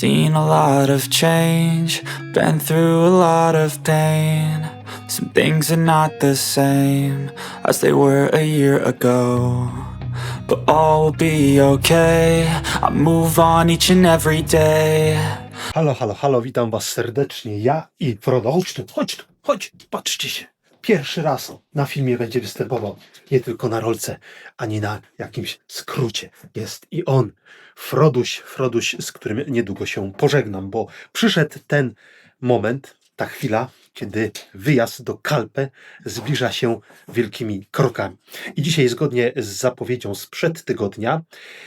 Seen a lot of change, been through a lot of pain. Some things are not the same as they were a year ago. But all will be okay. I move on each and every day. Halo, halo, halo, witam was serdecznie. Ja i Frodo. Chodź tu, chodź tu, chodź, patrzcie się. Pierwszy raz na filmie będzie występował. Nie tylko na rolce, ani na jakimś skrócie. Jest i on, Froduś, Froduś, z którym niedługo się pożegnam, bo przyszedł ten moment, ta chwila, kiedy wyjazd do Kalpę zbliża się wielkimi krokami. I dzisiaj, zgodnie z zapowiedzią sprzed tygodnia,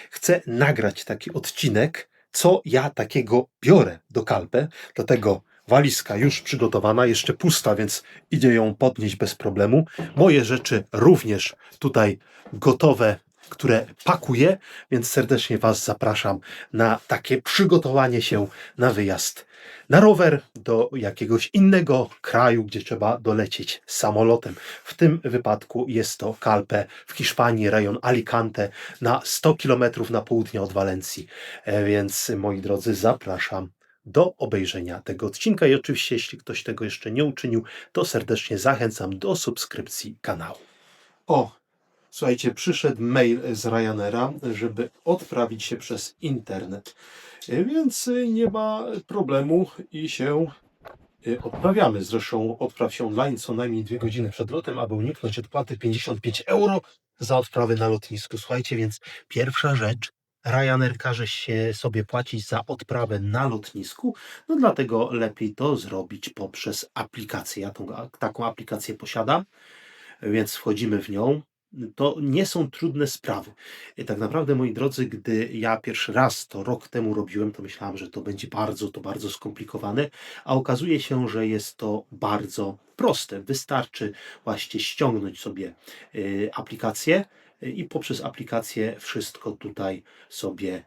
chcę nagrać taki odcinek, co ja takiego biorę do Kalpę. Dlatego walizka już przygotowana, jeszcze pusta, więc idzie ją podnieść bez problemu. Moje rzeczy również tutaj gotowe, które pakuję, więc serdecznie Was zapraszam na takie przygotowanie się na wyjazd na rower do jakiegoś innego kraju, gdzie trzeba dolecieć samolotem. W tym wypadku jest to Calpe w Hiszpanii, rejon Alicante, na 100 km na południe od Walencji. E, Więc moi drodzy, zapraszam do obejrzenia tego odcinka i oczywiście, jeśli ktoś tego jeszcze nie uczynił, to serdecznie zachęcam do subskrypcji kanału. O, słuchajcie, przyszedł mail z Ryanaira, żeby odprawić się przez internet. E, Więc y, nie ma problemu i się y, odprawiamy. Zresztą odpraw się online co najmniej dwie godziny przed lotem, aby uniknąć odpłaty 55 euro za odprawę na lotnisku. Słuchajcie, więc pierwsza rzecz. Ryanair każe się sobie płacić za odprawę na lotnisku, no dlatego lepiej to zrobić poprzez aplikację. Ja tą, taką aplikację posiadam, więc wchodzimy w nią. To nie są trudne sprawy. I tak naprawdę, moi drodzy, gdy ja pierwszy raz to rok temu robiłem, to myślałem, że to będzie bardzo, to bardzo skomplikowane, a okazuje się, że jest to bardzo proste. Wystarczy właśnie ściągnąć sobie y, aplikację y, i poprzez aplikację wszystko tutaj sobie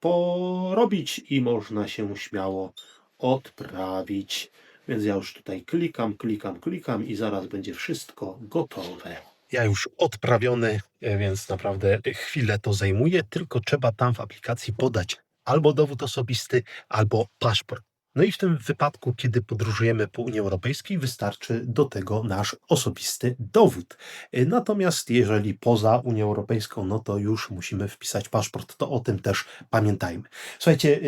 porobić i można się śmiało odprawić. Więc ja już tutaj klikam, klikam, klikam i zaraz będzie wszystko gotowe. Ja już odprawiony, e, więc naprawdę chwilę to zajmuje, tylko trzeba tam w aplikacji podać albo dowód osobisty, albo paszport. No i w tym wypadku, kiedy podróżujemy po Unii Europejskiej, wystarczy do tego nasz osobisty dowód. E, Natomiast jeżeli poza Unią Europejską, no to już musimy wpisać paszport. To o tym też pamiętajmy. Słuchajcie,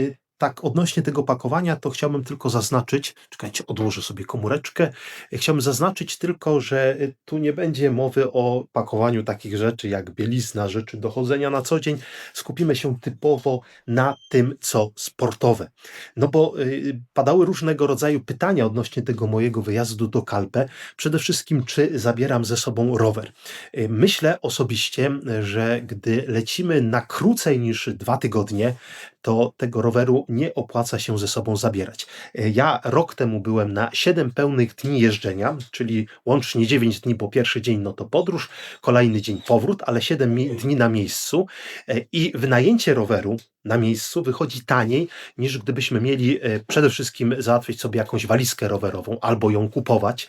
tak odnośnie tego pakowania, to chciałbym tylko zaznaczyć, czekajcie, odłożę sobie komóreczkę. Chciałbym zaznaczyć tylko, że y, tu nie będzie mowy o pakowaniu takich rzeczy jak bielizna, rzeczy do chodzenia na co dzień. Skupimy się typowo na tym, co sportowe. No bo y, padały różnego rodzaju pytania odnośnie tego mojego wyjazdu do Kalpę. Przede wszystkim, czy zabieram ze sobą rower. Y, Myślę osobiście, że gdy lecimy na krócej niż dwa tygodnie, to tego roweru nie opłaca się ze sobą zabierać. E, Ja rok temu byłem na 7 pełnych dni jeżdżenia, czyli łącznie 9 dni, bo pierwszy dzień no to podróż, kolejny dzień powrót, ale 7 mi- dni na miejscu E, i wynajęcie roweru na miejscu wychodzi taniej niż gdybyśmy mieli e, przede wszystkim załatwić sobie jakąś walizkę rowerową albo ją kupować.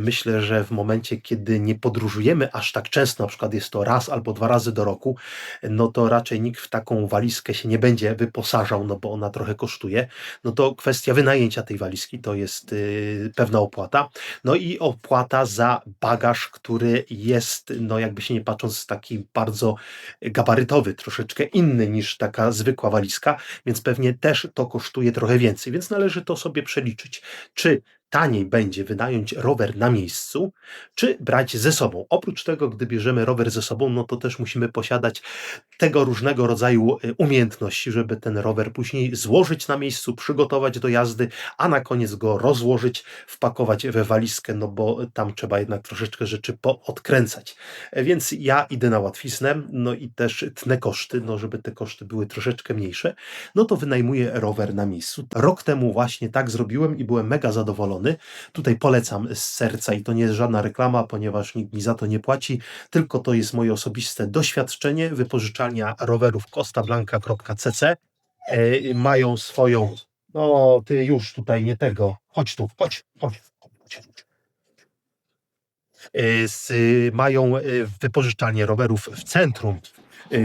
Myślę, że w momencie, kiedy nie podróżujemy aż tak często, na przykład jest to raz albo dwa razy do roku, no to raczej nikt w taką walizkę się nie będzie wyposażał, no bo ona trochę kosztuje. No to kwestia wynajęcia tej walizki to jest y, pewna opłata. No i opłata za bagaż, który jest, no jakby się nie patrząc, taki bardzo gabarytowy, troszeczkę inny niż taka zwykła walizka, więc pewnie też to kosztuje trochę więcej, więc należy to sobie przeliczyć. Czy taniej będzie wynająć rower na miejscu, czy brać ze sobą. Oprócz tego, gdy bierzemy rower ze sobą, no to też musimy posiadać tego różnego rodzaju y, umiejętności, żeby ten rower później złożyć na miejscu, przygotować do jazdy, a na koniec go rozłożyć, wpakować we walizkę, no bo tam trzeba jednak troszeczkę rzeczy poodkręcać. Więc ja idę na łatwiznę, no i też tnę koszty, no żeby te koszty były troszeczkę mniejsze, no to wynajmuję rower na miejscu. Rok temu właśnie tak zrobiłem i byłem mega zadowolony. Tutaj polecam z serca i to nie jest żadna reklama, ponieważ nikt mi za to nie płaci, tylko to jest moje osobiste doświadczenie. Wypożyczalnia rowerów costablanca.cc e, mają swoją. No, ty już tutaj nie tego. Chodź tu, chodź, chodź. chodź. E, z, mają e, wypożyczalnię rowerów w centrum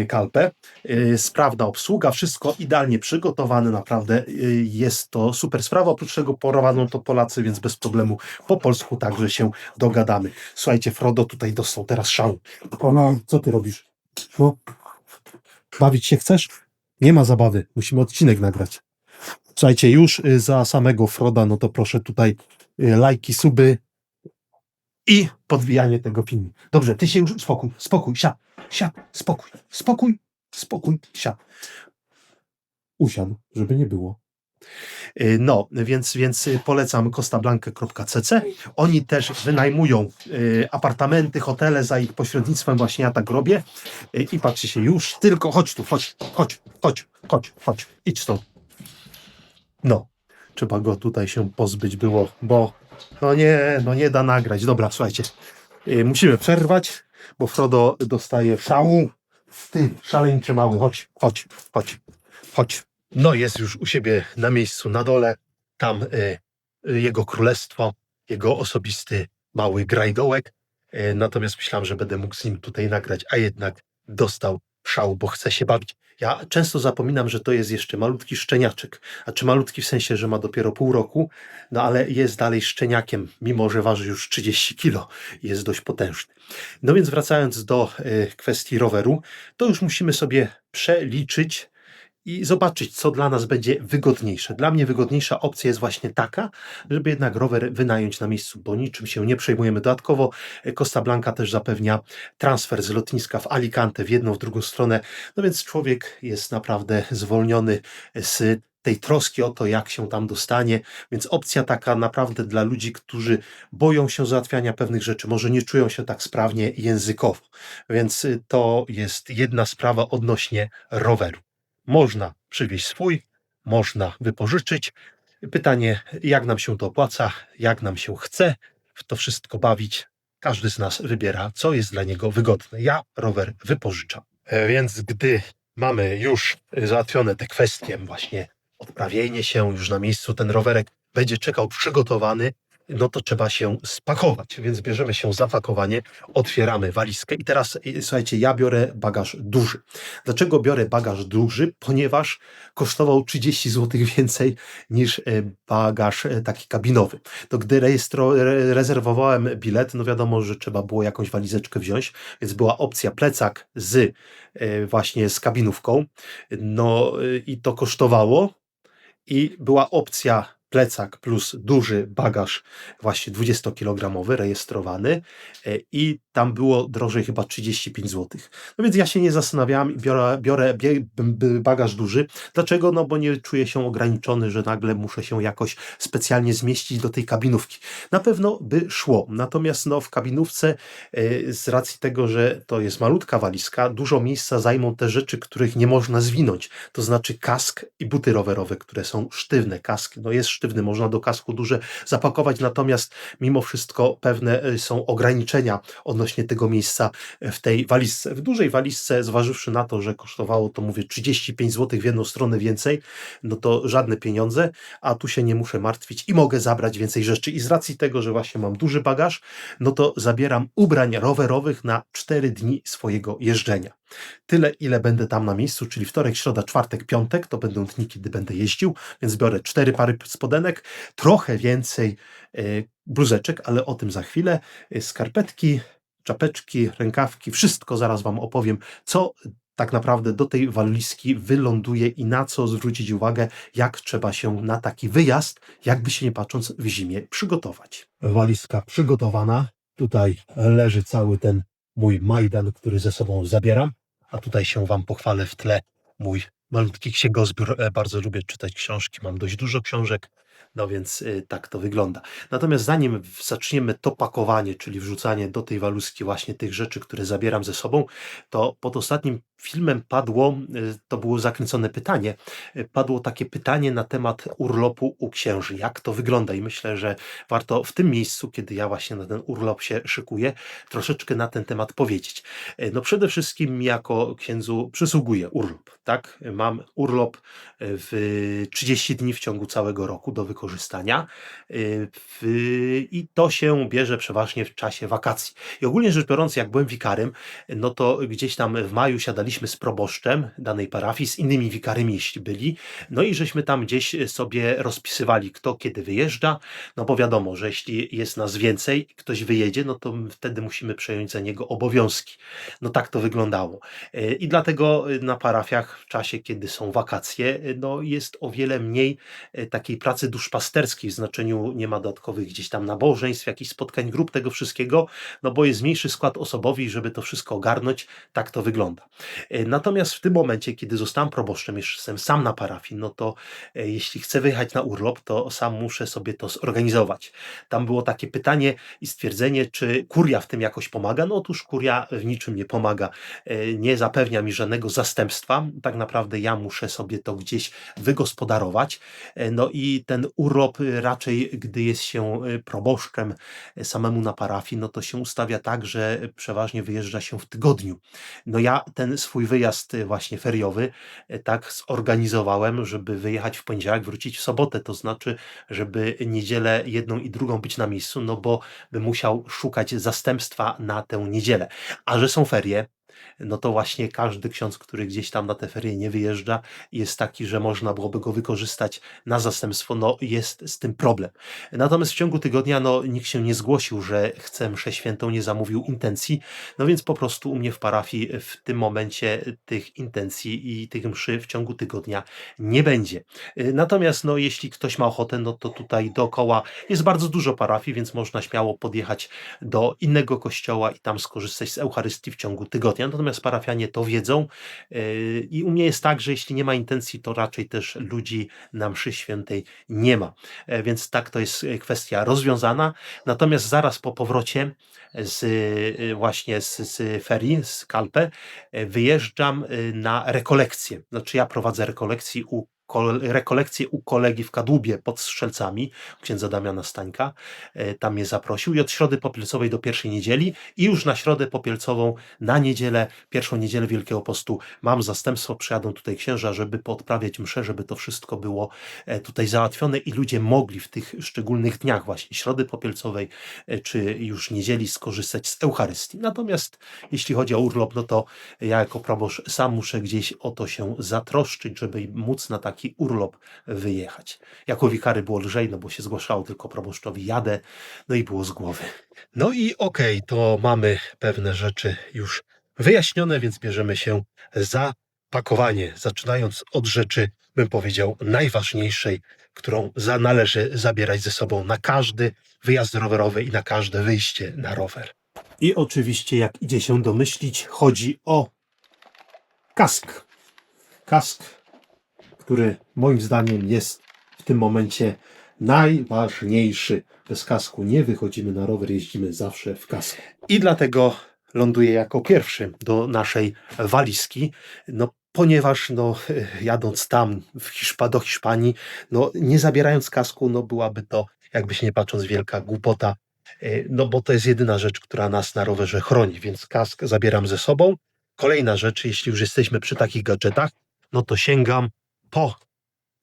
kalpę. Y, Sprawna obsługa, wszystko idealnie przygotowane, naprawdę y, jest to super sprawa. Oprócz tego prowadzą to Polacy, więc bez problemu po polsku także się dogadamy. Słuchajcie, Frodo tutaj dostał teraz szału. Ona, co ty robisz? No, bawić się chcesz? Nie ma zabawy, musimy odcinek nagrać. Słuchajcie, już y, za samego Froda, no to proszę tutaj y, lajki, suby i podwijanie tego filmu. Dobrze, ty się już spokój, spokój, siad, siad, spokój, spokój, spokój, siad. Usiadł, żeby nie było. Y, No, więc, więc polecam costablanca.cc. Oni też wynajmują y, apartamenty, hotele za ich pośrednictwem, właśnie ja tak robię. Y, I patrzcie się, już tylko chodź tu, chodź, chodź, chodź, chodź, chodź, idź stąd. No, trzeba go tutaj się pozbyć było, bo no nie, no nie da nagrać. Dobra, słuchajcie, y, musimy przerwać, bo Frodo dostaje szału. Ty, szaleńczy mały, chodź, chodź, chodź, chodź. No jest już u siebie na miejscu na dole, tam y, jego królestwo, jego osobisty mały grajdołek. Y, natomiast myślałem, że będę mógł z nim tutaj nagrać, a jednak dostał szału, bo chce się bawić. Ja często zapominam, że to jest jeszcze malutki szczeniaczek. A czy malutki w sensie, że ma dopiero pół roku, no ale jest dalej szczeniakiem, mimo że waży już 30 kilo. Jest dość potężny. No więc wracając do y, kwestii roweru, to już musimy sobie przeliczyć i zobaczyć, co dla nas będzie wygodniejsze. Dla mnie wygodniejsza opcja jest właśnie taka, żeby jednak rower wynająć na miejscu, bo niczym się nie przejmujemy. Dodatkowo e, Costa Blanca też zapewnia transfer z lotniska w Alicante w jedną, w drugą stronę, no więc człowiek jest naprawdę zwolniony z tej troski o to, jak się tam dostanie, więc opcja taka naprawdę dla ludzi, którzy boją się załatwiania pewnych rzeczy, może nie czują się tak sprawnie językowo, więc y, to jest jedna sprawa odnośnie roweru. Można przywieźć swój, można wypożyczyć. Pytanie, jak nam się to opłaca, jak nam się chce w to wszystko bawić. Każdy z nas wybiera, co jest dla niego wygodne. Ja rower wypożyczam. E, Więc gdy mamy już załatwione te kwestie, właśnie odprawienie się już na miejscu, ten rowerek będzie czekał przygotowany, no to trzeba się spakować. Więc bierzemy się za pakowanie, otwieramy walizkę i teraz y, słuchajcie, ja biorę bagaż duży. Dlaczego biorę bagaż duży? Ponieważ kosztował 30 zł więcej niż e, bagaż e, taki kabinowy. To gdy rejestro, re, rezerwowałem bilet, no wiadomo, że trzeba było jakąś walizeczkę wziąć, więc była opcja plecak z e, właśnie z kabinówką. No e, i to kosztowało i była opcja plecak plus duży bagaż właśnie 20-kilogramowy, rejestrowany e, i tam było drożej chyba 35 zł. No więc ja się nie zastanawiałem i biorę, biorę bagaż duży. Dlaczego? No bo nie czuję się ograniczony, że nagle muszę się jakoś specjalnie zmieścić do tej kabinówki. Na pewno by szło, natomiast no w kabinówce e, z racji tego, że to jest malutka walizka, dużo miejsca zajmą te rzeczy, których nie można zwinąć, to znaczy kask i buty rowerowe, które są sztywne. Kask no jest sztywny, można do kasku duże zapakować, natomiast mimo wszystko pewne e, są ograniczenia odnośnie tego miejsca w tej walizce. W dużej walizce, zważywszy na to, że kosztowało to mówię 35 zł w jedną stronę więcej, no to żadne pieniądze, a tu się nie muszę martwić i mogę zabrać więcej rzeczy. I z racji tego, że właśnie mam duży bagaż, no to zabieram ubrań rowerowych na 4 dni swojego jeżdżenia. Tyle, ile będę tam na miejscu, czyli wtorek, środa, czwartek, piątek, to będą dni, kiedy będę jeździł, więc biorę cztery pary spodenek, trochę więcej e, bluzeczek, ale o tym za chwilę. E, Skarpetki, czapeczki, rękawki, wszystko zaraz Wam opowiem, co tak naprawdę do tej walizki wyląduje i na co zwrócić uwagę, jak trzeba się na taki wyjazd, jakby się nie patrząc w zimie, przygotować. Walizka przygotowana. Tutaj leży cały ten mój Majdan, który ze sobą zabieram, a tutaj się Wam pochwalę w tle mój malutki księgozbiór. E, Bardzo lubię czytać książki, mam dość dużo książek, no więc y, tak to wygląda. Natomiast zanim zaczniemy to pakowanie, czyli wrzucanie do tej waluski właśnie tych rzeczy, które zabieram ze sobą, to pod ostatnim filmem padło, y, to było zakręcone pytanie, y, padło takie pytanie na temat urlopu u księży. Jak to wygląda? I myślę, że warto w tym miejscu, kiedy ja właśnie na ten urlop się szykuję, troszeczkę na ten temat powiedzieć. E, No przede wszystkim jako księdzu przysługuje urlop, tak? Mam urlop w 30 dni w ciągu całego roku do wykorzystania i to się bierze przeważnie w czasie wakacji. I ogólnie rzecz biorąc, jak byłem wikarym, no to gdzieś tam w maju siadaliśmy gadaliśmy z proboszczem danej parafii, z innymi wikarymi, jeśli byli, no i żeśmy tam gdzieś sobie rozpisywali, kto kiedy wyjeżdża, no bo wiadomo, że jeśli jest nas więcej, ktoś wyjedzie, no to wtedy musimy przejąć za niego obowiązki. No tak to wyglądało. E, I dlatego e, na parafiach w czasie, kiedy są wakacje, e, no jest o wiele mniej e, takiej pracy duszpasterskiej, w znaczeniu nie ma dodatkowych gdzieś tam nabożeństw, jakichś spotkań grup, tego wszystkiego, no bo jest mniejszy skład osobowy i żeby to wszystko ogarnąć, tak to wygląda. E, Natomiast w tym momencie, kiedy zostałem proboszczem, jeszcze jestem sam na parafii, no to e, jeśli chcę wyjechać na urlop, to sam muszę sobie to zorganizować. Tam było takie pytanie i stwierdzenie, czy kuria w tym jakoś pomaga. No otóż kuria w niczym nie pomaga, e, nie zapewnia mi żadnego zastępstwa. Tak naprawdę ja muszę sobie to gdzieś wygospodarować. No i ten urlop raczej, gdy jest się proboszczem samemu na parafii, no to się ustawia tak, że przeważnie wyjeżdża się w tygodniu. No ja ten swój wyjazd y, właśnie feriowy e, tak zorganizowałem, żeby wyjechać w poniedziałek, wrócić w sobotę, to znaczy, żeby niedzielę jedną i drugą być na miejscu, no bo bym musiał szukać zastępstwa na tę niedzielę. A że są ferie, no to właśnie każdy ksiądz, który gdzieś tam na te ferie nie wyjeżdża, jest taki, że można byłoby go wykorzystać na zastępstwo, no jest z tym problem. Natomiast w ciągu tygodnia no, nikt się nie zgłosił, że chce mszę świętą, nie zamówił intencji, no więc po prostu u mnie w parafii w tym momencie tych intencji i tych mszy w ciągu tygodnia nie będzie. Natomiast no, jeśli ktoś ma ochotę, no to tutaj dookoła jest bardzo dużo parafii, więc można śmiało podjechać do innego kościoła i tam skorzystać z Eucharystii w ciągu tygodnia. Natomiast parafianie to wiedzą yy, i u mnie jest tak, że jeśli nie ma intencji, to raczej też ludzi na mszy świętej nie ma. E, Więc tak to jest e, kwestia rozwiązana. Natomiast zaraz po powrocie z właśnie z, z ferii, z Kalpę, e, wyjeżdżam na rekolekcję. Znaczy ja prowadzę rekolekcję u rekolekcję u kolegi w Kadłubie pod Strzelcami, księdza Damiana Stańka. E, Tam mnie zaprosił i od środy popielcowej do pierwszej niedzieli i już na środę popielcową na niedzielę, pierwszą niedzielę Wielkiego Postu mam zastępstwo, przyjadą tutaj księża, żeby podprawiać mszę, żeby to wszystko było e, tutaj załatwione i ludzie mogli w tych szczególnych dniach właśnie środy popielcowej e, czy już niedzieli skorzystać z Eucharystii. Natomiast jeśli chodzi o urlop, no to ja jako proboszcz sam muszę gdzieś o to się zatroszczyć, żeby móc na taki urlop wyjechać. Jako wikary było lżej, no bo się zgłaszało tylko proboszczowi jadę, no i było z głowy. No i okej, to mamy pewne rzeczy już wyjaśnione, więc bierzemy się za pakowanie, zaczynając od rzeczy, bym powiedział, najważniejszej, którą za, należy zabierać ze sobą na każdy wyjazd rowerowy i na każde wyjście na rower. I oczywiście, jak idzie się domyślić, chodzi o kask. Kask, który moim zdaniem jest w tym momencie najważniejszy. Bez kasku nie wychodzimy na rower, jeździmy zawsze w kasku. I dlatego ląduję jako pierwszy do naszej walizki. No, ponieważ no, jadąc tam w Hiszpa, do Hiszpanii, no, nie zabierając kasku, no, byłaby to, jakby się nie patrząc, wielka głupota. E, No bo to jest jedyna rzecz, która nas na rowerze chroni, więc kask zabieram ze sobą. Kolejna rzecz, jeśli już jesteśmy przy takich gadżetach, no to sięgam po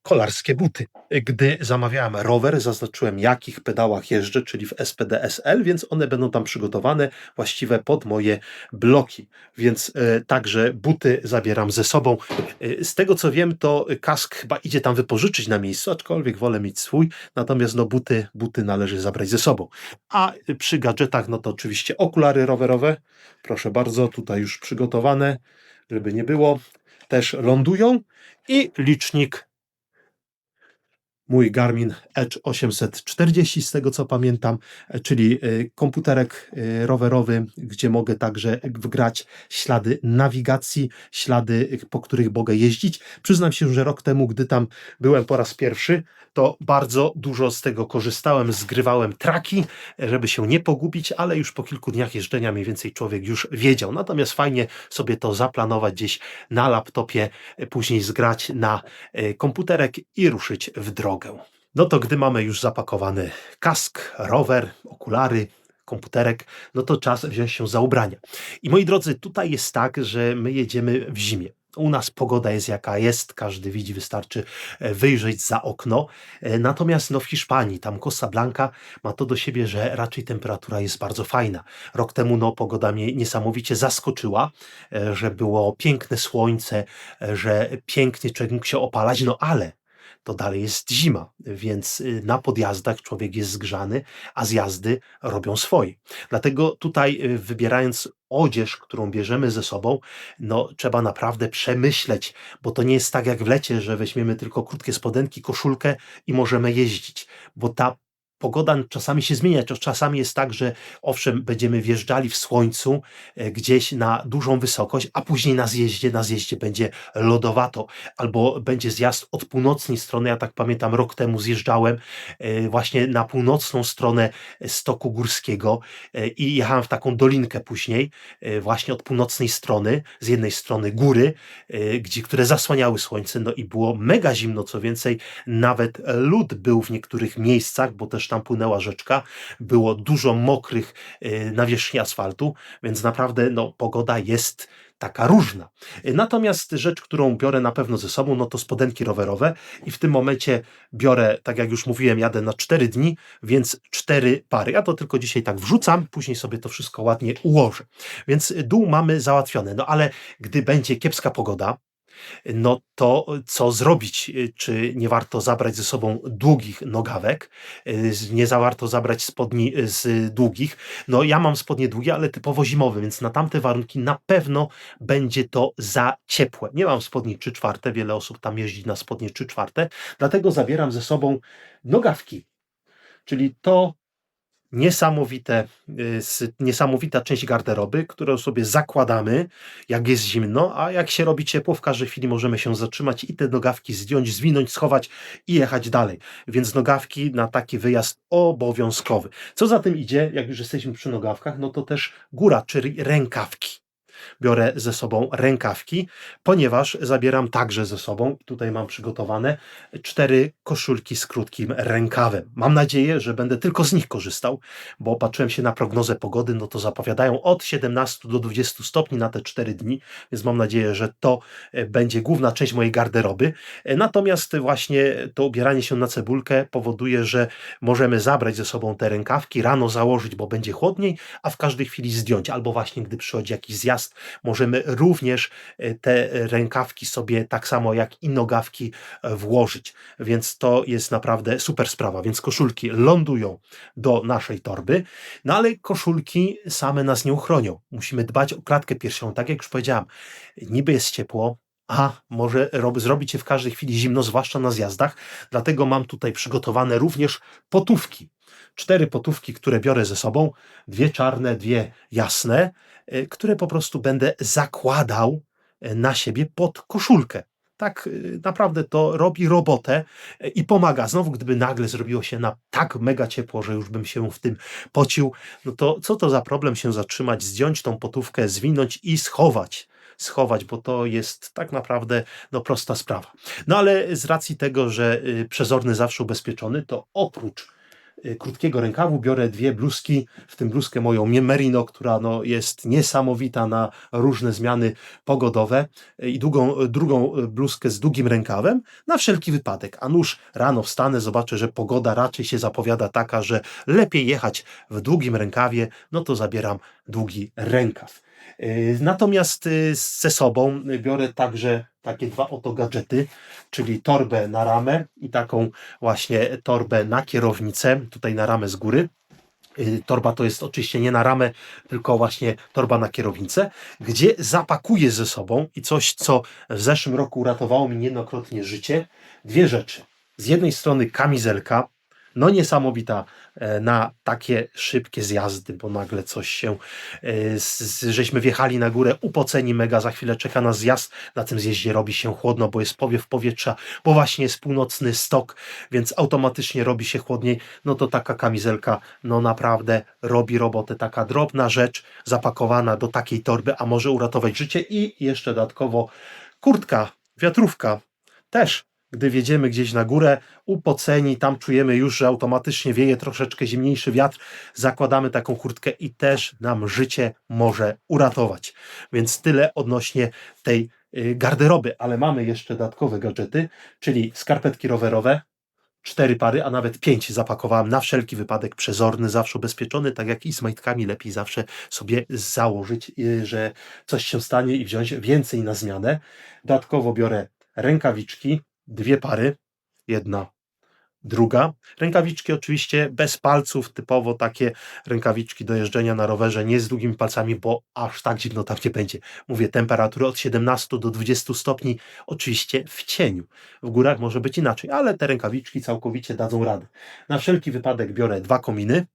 kolarskie buty. Gdy zamawiałem rower, zaznaczyłem jakich pedałach jeżdżę, czyli w SPD SL, więc one będą tam przygotowane właściwe pod moje bloki. Więc e, także buty zabieram ze sobą. E, z tego co wiem, to kask chyba idzie tam wypożyczyć na miejscu, aczkolwiek wolę mieć swój, natomiast no buty, buty należy zabrać ze sobą. A przy gadżetach, no to oczywiście okulary rowerowe, proszę bardzo, tutaj już przygotowane, żeby nie było, też lądują i licznik mój Garmin Edge 840, z tego co pamiętam, e, czyli e, komputerek e, rowerowy, gdzie mogę także wgrać ślady nawigacji, ślady, po których mogę jeździć. Przyznam się, że rok temu, gdy tam byłem po raz pierwszy, to bardzo dużo z tego korzystałem, zgrywałem traki, żeby się nie pogubić, ale już po kilku dniach jeżdżenia mniej więcej człowiek już wiedział. Natomiast fajnie sobie to zaplanować gdzieś na laptopie, później zgrać na komputerek i ruszyć w drogę. No to gdy mamy już zapakowany kask, rower, okulary, komputerek, no to czas wziąć się za ubrania. I moi drodzy, tutaj jest tak, że my jedziemy w zimie. U nas pogoda jest jaka jest, każdy widzi, wystarczy e, wyjrzeć za okno. E, Natomiast no, w Hiszpanii, tam Costa Blanca ma to do siebie, że raczej temperatura jest bardzo fajna. Rok temu no, pogoda mnie niesamowicie zaskoczyła, e, że było piękne słońce, że pięknie człowiek mógł się opalać, no ale to dalej jest zima, więc y, na podjazdach człowiek jest zgrzany, a zjazdy robią swoje. Dlatego tutaj y, wybierając odzież, którą bierzemy ze sobą, no trzeba naprawdę przemyśleć, bo to nie jest tak jak w lecie, że weźmiemy tylko krótkie spodenki, koszulkę i możemy jeździć, bo ta Pogoda czasami się zmienia, czasami jest tak, że owszem, będziemy wjeżdżali w słońcu e, gdzieś na dużą wysokość, a później na zjeździe, na zjeździe będzie lodowato, albo będzie zjazd od północnej strony. Ja tak pamiętam, rok temu zjeżdżałem e, właśnie na północną stronę stoku górskiego e, i jechałem w taką dolinkę później, e, właśnie od północnej strony, z jednej strony góry, e, gdzie, które zasłaniały słońce, no i było mega zimno, co więcej, nawet lód był w niektórych miejscach, bo też tam płynęła rzeczka, było dużo mokrych e, nawierzchni asfaltu, więc naprawdę no, pogoda jest taka różna. E, Natomiast rzecz, którą biorę na pewno ze sobą, no to spodenki rowerowe i w tym momencie biorę, tak jak już mówiłem, jadę na 4 dni, więc cztery pary. Ja to tylko dzisiaj tak wrzucam, później sobie to wszystko ładnie ułożę. Więc dół mamy załatwione, no ale gdy będzie kiepska pogoda, no to co zrobić? Czy nie warto zabrać ze sobą długich nogawek? Y, Nie za warto zabrać spodni z długich. No ja mam spodnie długie, ale typowo zimowe, więc na tamte warunki na pewno będzie to za ciepłe. Nie mam spodni 3 czwarte, wiele osób tam jeździ na spodnie 3 czwarte, dlatego zabieram ze sobą nogawki, czyli to niesamowite, y, niesamowita część garderoby, którą sobie zakładamy, jak jest zimno, a jak się robi ciepło, w każdej chwili możemy się zatrzymać i te nogawki zdjąć, zwinąć, schować i jechać dalej. Więc nogawki na taki wyjazd obowiązkowy. Co za tym idzie, jak już jesteśmy przy nogawkach, no to też góra, czyli rękawki. Biorę ze sobą rękawki, ponieważ zabieram także ze sobą, tutaj mam przygotowane, cztery koszulki z krótkim rękawem. Mam nadzieję, że będę tylko z nich korzystał, bo patrzyłem się na prognozę pogody, no to zapowiadają od 17 do 20 stopni na te 4 dni, więc mam nadzieję, że to e, będzie główna część mojej garderoby. E, Natomiast właśnie to ubieranie się na cebulkę powoduje, że możemy zabrać ze sobą te rękawki, rano założyć, bo będzie chłodniej, a w każdej chwili zdjąć, albo właśnie gdy przychodzi jakiś zjazd, możemy również e, te rękawki sobie tak samo jak i nogawki e, włożyć. Więc to jest naprawdę super sprawa. Więc koszulki lądują do naszej torby, no ale koszulki same nas nie uchronią. Musimy dbać o klatkę piersiową. Tak jak już powiedziałam, niby jest ciepło, a może rob, zrobić się w każdej chwili zimno, zwłaszcza na zjazdach. Dlatego mam tutaj przygotowane również potówki. Cztery potówki, które biorę ze sobą, dwie czarne, dwie jasne, e, które po prostu będę zakładał e, na siebie pod koszulkę. Tak y, naprawdę to robi robotę e, i pomaga. Znowu, gdyby nagle zrobiło się na tak mega ciepło, że już bym się w tym pocił, no to co to za problem się zatrzymać, zdjąć tą potówkę, zwinąć i schować schować, bo to jest tak naprawdę no, prosta sprawa. No ale z racji tego, że y, przezorny zawsze ubezpieczony, to oprócz krótkiego rękawu biorę dwie bluzki, w tym bluzkę moją Merino, która no, jest niesamowita na różne zmiany pogodowe y, i długą, drugą y, bluzkę z długim rękawem na wszelki wypadek. A nuż rano wstanę, zobaczę, że pogoda raczej się zapowiada taka, że lepiej jechać w długim rękawie, no to zabieram długi rękaw. Yy, Natomiast yy, ze sobą biorę także takie dwa oto gadżety, czyli torbę na ramę i taką właśnie torbę na kierownicę, tutaj na ramę z góry. Yy, Torba to jest oczywiście nie na ramę, tylko właśnie torba na kierownicę, gdzie zapakuję ze sobą i coś, co w zeszłym roku uratowało mi niejednokrotnie życie, dwie rzeczy. Z jednej strony kamizelka, no niesamowita e, na takie szybkie zjazdy, bo nagle coś się, e, żeśmy wjechali na górę, upoceni mega, za chwilę czeka nas zjazd, na tym zjeździe robi się chłodno, bo jest powiew powietrza, bo właśnie jest północny stok, więc automatycznie robi się chłodniej, no to taka kamizelka, no naprawdę robi robotę, taka drobna rzecz zapakowana do takiej torby, a może uratować życie. I jeszcze dodatkowo kurtka, wiatrówka, też gdy wjedziemy gdzieś na górę, upoceni, tam czujemy już, że automatycznie wieje troszeczkę zimniejszy wiatr, zakładamy taką kurtkę i też nam życie może uratować. Więc tyle odnośnie tej y, garderoby, ale mamy jeszcze dodatkowe gadżety, czyli skarpetki rowerowe, cztery pary, a nawet pięć zapakowałem na wszelki wypadek przezorny, zawsze ubezpieczony, tak jak i z majtkami lepiej zawsze sobie założyć, y, że coś się stanie i wziąć więcej na zmianę. Dodatkowo biorę rękawiczki, dwie pary, jedna, druga. Rękawiczki oczywiście bez palców, typowo takie rękawiczki do jeżdżenia na rowerze, nie z długimi palcami, bo aż tak zimno tam nie będzie. Mówię, temperatury od 17 do 20 stopni, oczywiście w cieniu. W górach może być inaczej, ale te rękawiczki całkowicie dadzą radę. Na wszelki wypadek biorę dwa kominy.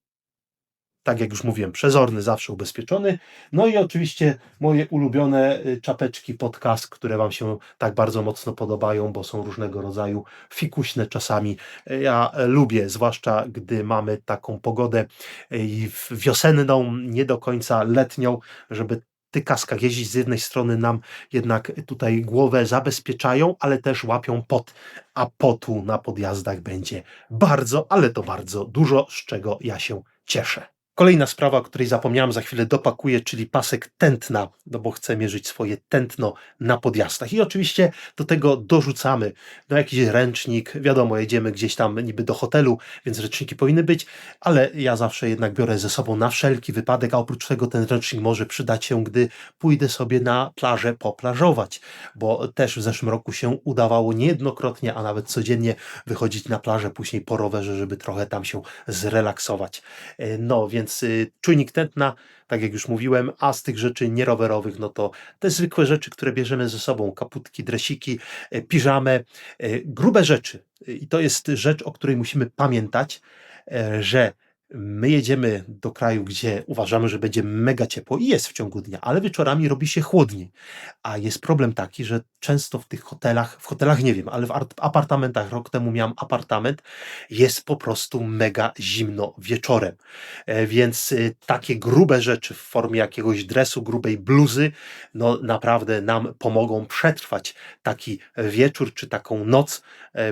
Tak jak już mówiłem, przezorny, zawsze ubezpieczony. No i oczywiście moje ulubione y, czapeczki pod kask, które Wam się tak bardzo mocno podobają, bo są różnego rodzaju fikuśne czasami. Ja e, lubię, zwłaszcza gdy mamy taką pogodę wiosenną, nie do końca letnią, żeby tych kaskach jeździć z jednej strony nam jednak tutaj głowę zabezpieczają, ale też łapią pot, a potu na podjazdach będzie bardzo, ale to bardzo dużo, z czego ja się cieszę. Kolejna sprawa, o której zapomniałem, za chwilę dopakuję, czyli pasek tętna, no bo chcę mierzyć swoje tętno na podjazdach. I oczywiście do tego dorzucamy no jakiś ręcznik, wiadomo, jedziemy gdzieś tam niby do hotelu, więc ręczniki powinny być, ale ja zawsze jednak biorę ze sobą na wszelki wypadek, a oprócz tego ten ręcznik może przydać się, gdy pójdę sobie na plażę poplażować, bo też w zeszłym roku się udawało niejednokrotnie, a nawet codziennie wychodzić na plażę, później po rowerze, żeby trochę tam się zrelaksować. E, No więc y, czujnik tętna, tak jak już mówiłem, a z tych rzeczy nierowerowych, no to te zwykłe rzeczy, które bierzemy ze sobą, kaputki, dresiki, e, piżamę, e, grube rzeczy. I to jest rzecz, o której musimy pamiętać, e, że my jedziemy do kraju, gdzie uważamy, że będzie mega ciepło i jest w ciągu dnia, ale wieczorami robi się chłodniej. A jest problem taki, że często w tych hotelach, w hotelach nie wiem, ale w art- apartamentach, rok temu miałem apartament, jest po prostu mega zimno wieczorem. E, Więc y, takie grube rzeczy w formie jakiegoś dresu, grubej bluzy, no naprawdę nam pomogą przetrwać taki wieczór czy taką noc,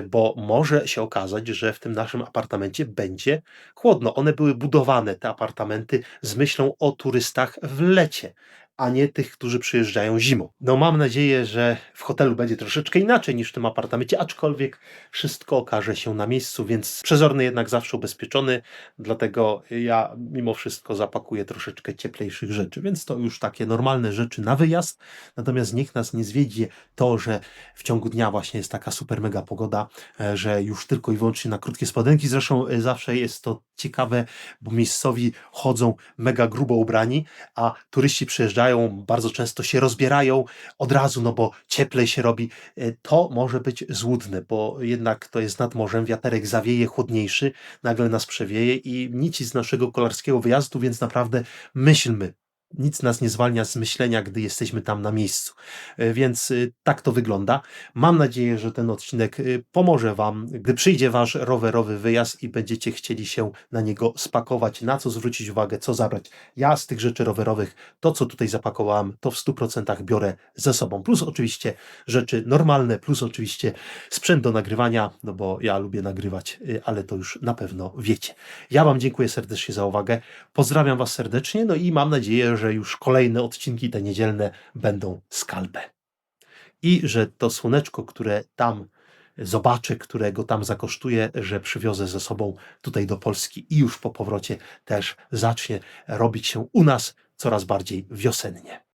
bo może się okazać, że w tym naszym apartamencie będzie chłodno. One były budowane, te apartamenty, z myślą o turystach w lecie, a nie tych, którzy przyjeżdżają zimą. No mam nadzieję, że w hotelu będzie troszeczkę inaczej niż w tym apartamencie, aczkolwiek wszystko okaże się na miejscu, więc przezorny jednak zawsze ubezpieczony, dlatego ja mimo wszystko zapakuję troszeczkę cieplejszych rzeczy, więc to już takie normalne rzeczy na wyjazd, natomiast niech nas nie zwiedzie to, że w ciągu dnia właśnie jest taka super mega pogoda, e, że już tylko i wyłącznie na krótkie spodenki, zresztą e, zawsze jest to ciekawe, bo miejscowi chodzą mega grubo ubrani, a turyści przyjeżdżają, bardzo często się rozbierają od razu, no bo cieplej się robi. E, To może być złudne, bo jednak to jest nad morzem, wiaterek zawieje chłodniejszy, nagle nas przewieje i nic z naszego kolarskiego wyjazdu, więc naprawdę myślmy. Nic nas nie zwalnia z myślenia, gdy jesteśmy tam na miejscu. E, Więc y, tak to wygląda. Mam nadzieję, że ten odcinek y, pomoże Wam, gdy przyjdzie Wasz rowerowy wyjazd i będziecie chcieli się na niego spakować, na co zwrócić uwagę, co zabrać. Ja z tych rzeczy rowerowych, to co tutaj zapakowałem, to w 100% biorę ze sobą. Plus oczywiście rzeczy normalne, plus oczywiście sprzęt do nagrywania, no bo ja lubię nagrywać, ale to już na pewno wiecie. Ja Wam dziękuję serdecznie za uwagę. Pozdrawiam Was serdecznie, no i mam nadzieję, że już kolejne odcinki, te niedzielne, będą skalpe. I że to słoneczko, które tam zobaczę, którego tam zakosztuję, że przywiozę ze sobą tutaj do Polski i już po powrocie też zacznie robić się u nas coraz bardziej wiosennie.